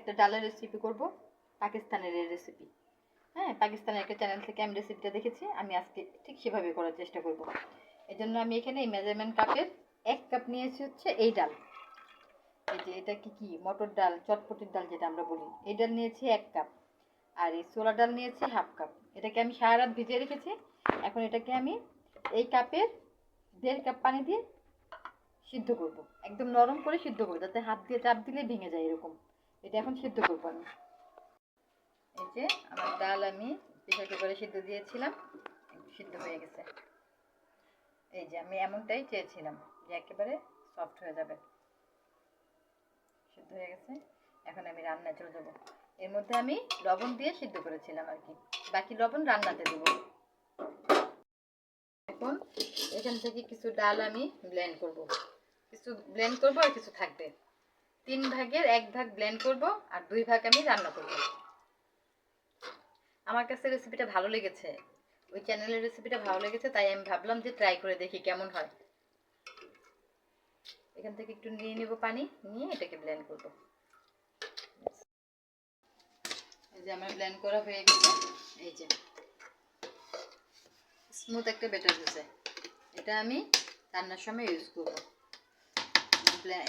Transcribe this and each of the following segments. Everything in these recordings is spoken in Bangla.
একটা ডালের রেসিপি করব, পাকিস্তানের এই রেসিপি হ্যাঁ পাকিস্তানের একটা চ্যানেল থেকে আমি রেসিপিটা দেখেছি, আমি আজকে ঠিক সেভাবে করার চেষ্টা করব। এই জন্য আমি এখানে এই মেজারমেন্ট কাপের এক কাপ নিয়েছি হচ্ছে এই ডাল। এই যে এটা কি কি? মটর ডাল, চটপটির ডাল যেটা আমরা বলি। এই ডাল নিয়েছি এক কাপ আর এই ছোলা ডাল নিয়েছি হাফ কাপ এটাকে আমি সারা রাত ভিজিয়ে রেখেছি। এখন এটাকে আমি এই কাপের দেড় কাপ পানি দিয়ে সিদ্ধ করব। একদম নরম করে সিদ্ধ করব, যাতে হাত দিয়ে চাপ দিলে ভেঙে যায় এরকম। এটা এখন সিদ্ধ করব আমি। এই যে আমার ডাল আমি প্রেশার কুকারে সিদ্ধ দিয়েছিলাম সিদ্ধ হয়ে গেছে। এই যে আমি এমনটাই চেয়েছিলাম যে একেবারে সফট হয়ে যাবে। সিদ্ধ হয়ে গেছে, এখন আমি রান্নায় চলে যাব। এর মধ্যে আমি লবণ দিয়ে সিদ্ধ করেছিলাম আর কি। বাকি লবণ রান্নাতে দেবো। এখন এখান থেকে কিছু ডাল আমি ব্লেন্ড করব। কিছু ব্লেন্ড করব আর কিছু থাকবে। তিন ভাগের এক ভাগ ব্লেন্ড করব আর দুই ভাগ আমি রান্না করব। আমার কাছে রেসিপিটা ভালো লেগেছে। ওই চ্যানেলের রেসিপিটা ভালো লেগেছে, তাই আমি ভাবলাম যে ট্রাই করে দেখি কেমন হয়। এখান থেকে একটু নিয়ে নেব পানি, নিয়ে এটাকে ব্লেন্ড করব। এই যে আমার ব্লেন্ড করা হয়ে গেছে। এই যে। স্মুথ একটা বেটার হয়েছে। এটা আমি রান্নার সময় ইউজ করব।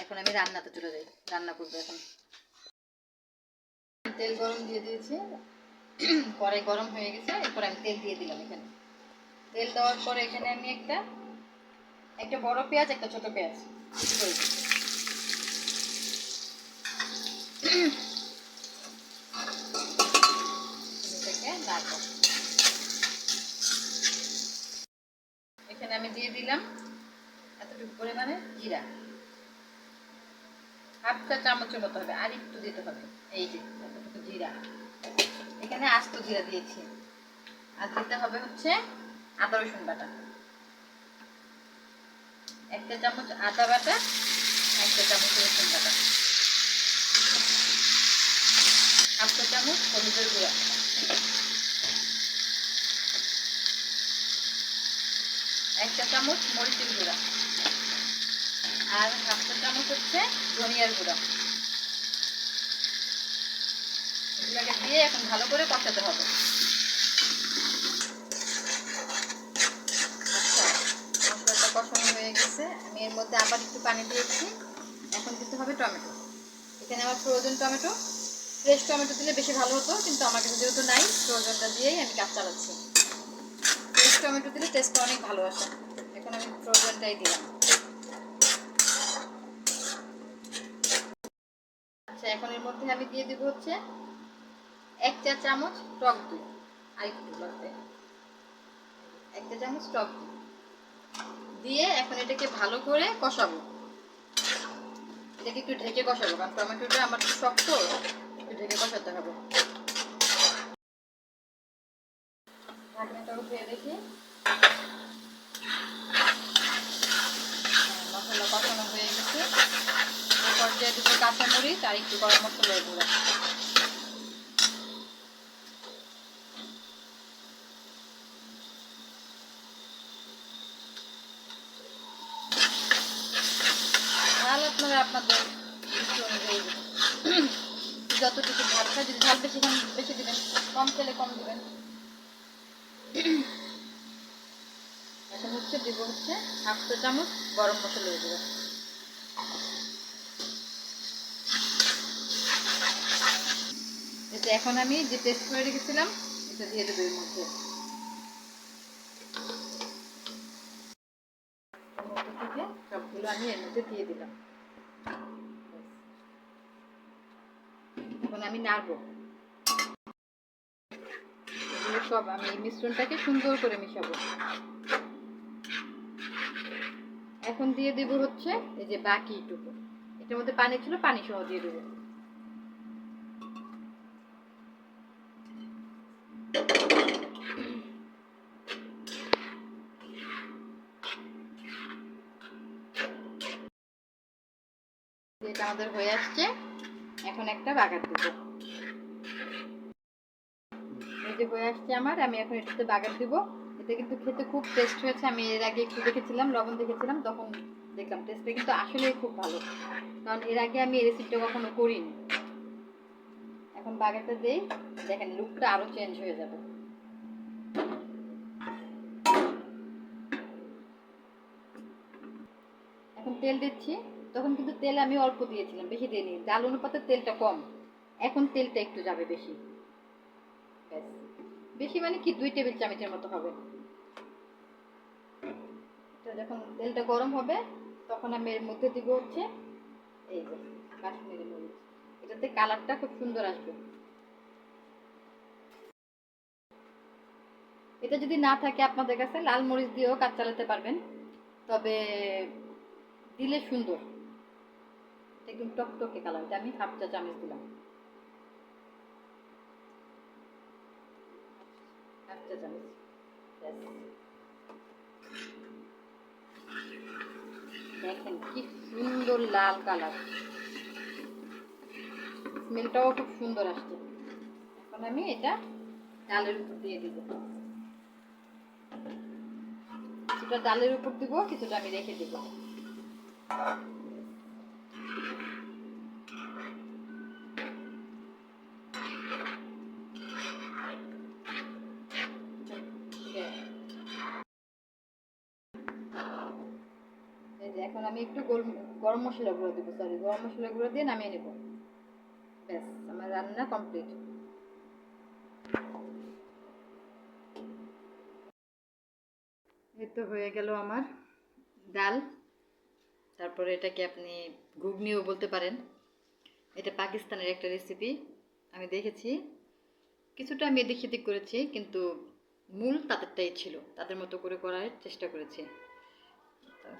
এখন আমি রান্নাতে চলে যাই, রান্না করব এখন। তেল গরম দিয়ে দিয়েছি, কড়াই গরম হয়ে গেছে, এরপর আমি তেল দিয়ে দিলাম এখানে। তেল দেওয়ার পরে এখানে আমি একটা একটা বড় পেঁয়াজ, একটা ছোট পেঁয়াজ এখানে আমি দিয়ে দিলাম এতটুকু পরিমাণে জিরা। হাফটা চামচের মতো হবে, আর একটু দিতে হবে। এই যে জিরা। এখানে আস্ত জিরা দিয়েছি। আর দিতে হবে হচ্ছে আদা রসুন বাটা। একটা চামচ আদা বাটা একটা চামচ রসুন বাটা। হাফটা চামচ হলুদের গুঁড়া। একটা চামচ মরিচের গুঁড়া। আর হাফটা চামচ হচ্ছে ধনিয়ার গুঁড়া। এগুলোকে দিয়ে এখন ভালো করে কষাতে হবে। আচ্ছা মশলাটা কষানো হয়ে গেছে। আমি এর মধ্যে আবার একটু পানি দিয়েছি। এখন দিতে হবে টমেটো। এখানে আমার ফ্রোজেন টমেটো। ফ্রেশ টমেটো দিলে বেশি ভালো হতো, কিন্তু আমার কাছে যেহেতু নাই, ফ্রোজেনটা দিয়েই আমি কাজ চালাচ্ছি ফ্রেশ টমেটো দিলে টেস্টটা অনেক ভালো আসে। এখন আমি ফ্রোজেনটাই দিলাম আচ্ছা এখন এর মধ্যে আমি দিয়ে দিব হচ্ছে এক চা চামচ টক দই। আর একটু লাগবে এক চা চামচ টক দই। দিয়ে এখন এটাকে ভালো করে কষাবো। এটাকে একটু ঢেকে কষাবো, কারণ টমেটোটা আমার শক্ত, একটু ঢেকে কষাতে হবে। ঢাকনাটা উঠিয়ে দেখি হ্যাঁ, মশলা কষানো হয়ে গেছে এই পর্যায়ে দুটো কাঁচামরিচ আর একটু গরম মশলার গুঁড়া ঝাল আপনারা আপনাদের রুচি অনুযায়ী। যতটুকু ঝাল খায়, যদি ঝাল বেশি বেশি দিবেন, কম খেলে কম দিবেন। এখন হচ্ছে দিব হচ্ছে হাফ চামচ গরম মশলা দিয়ে এটা এখন আমি যে পেস্ট করে রেখেছিলাম, এটা দিয়ে দেবো এর মধ্যে। সবগুলো আমি এর মধ্যে দিয়ে দিলাম। এখন আমি নাড়বো। সব আমি মিশ্রণটাকে সুন্দর করে মিশাবো। এখন দিয়ে দেবো হচ্ছে এই যে বাকিটুকু এটার মধ্যে পানি ছিল পানি সহ দিয়ে দেবো। যেটা আমাদের হয়ে আসছে, এখন একটা বাগার দেব যে হয়ে আসছে আমার, আমি এখন এটাতে বাগার দিব। এটা কিন্তু খেতে খুব টেস্ট হয়েছে। আমি এর আগে একটু দেখেছিলাম, লবণ দেখেছিলাম, তখন দেখলাম। টেস্টটা কিন্তু আসলেই খুব ভালো। কারণ এর আগে আমি এই রেসিপিটা কখনো করিনি। যখন বাগারটা দেই। দেখেন লুকটা আরও চেঞ্জ হয়ে যাবে। এখন তেল দিচ্ছি। তখন কিন্তু তেল আমি অল্প দিয়েছিলাম, বেশি দিইনি। ডাল অনুপাতে তেলটা কম। এখন তেলটা একটু যাবে বেশি। বেশি মানে কি? দুই টেবিল চামচের মতো হবে। তো যখন তেলটা গরম হবে, তখন আমি এর মধ্যে দিব হচ্ছে এই যে কাশ্মীরি মরিচ। এটাতে কালারটা খুব সুন্দর আসবে। এটা যদি না থাকে আপনাদের কাছে, লাল মরিচ দিয়েও কাজ চালাতে পারবেন, তবে দিলে সুন্দর। একদম টকটকে কালার, এটা আমি হাফ চা চামচ দিলাম। দেখেন কি সুন্দর লাল কালার। স্মেলটাও খুব সুন্দর আসছে। এখন আমি এটা ডালের উপর দিয়ে দিব। কিছুটা ডালের উপর দিব, কিছুটা আমি রেখে দিব। এখন আমি একটু গরম মশলা গুঁড়ো দেবো সরি গরম মশলা গুঁড়ো দিয়ে নামিয়ে নেব। ব্যাস আমার রান্না কমপ্লিট এই তো হয়ে গেল আমার ডাল। তারপরে এটাকে আপনি ঘুগনিও বলতে পারেন। এটা পাকিস্তানের একটা রেসিপি আমি দেখেছি। কিছুটা আমি এদিক সেদিক করেছি, কিন্তু মূল তাদেরটাই ছিল। তাদের মতো করে করার চেষ্টা করেছি।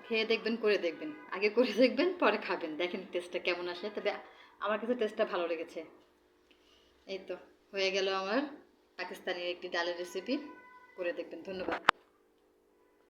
খেয়ে দেখবেন, করে দেখবেন। আগে করে দেখবেন, পরে খাবেন। দেখেন টেস্টটা কেমন আসে। তবে আমার কাছে টেস্টটা ভালো লেগেছে। এই তো, হয়ে গেল আমার পাকিস্তানি একটি ডালের রেসিপি করে দেখবেন, ধন্যবাদ।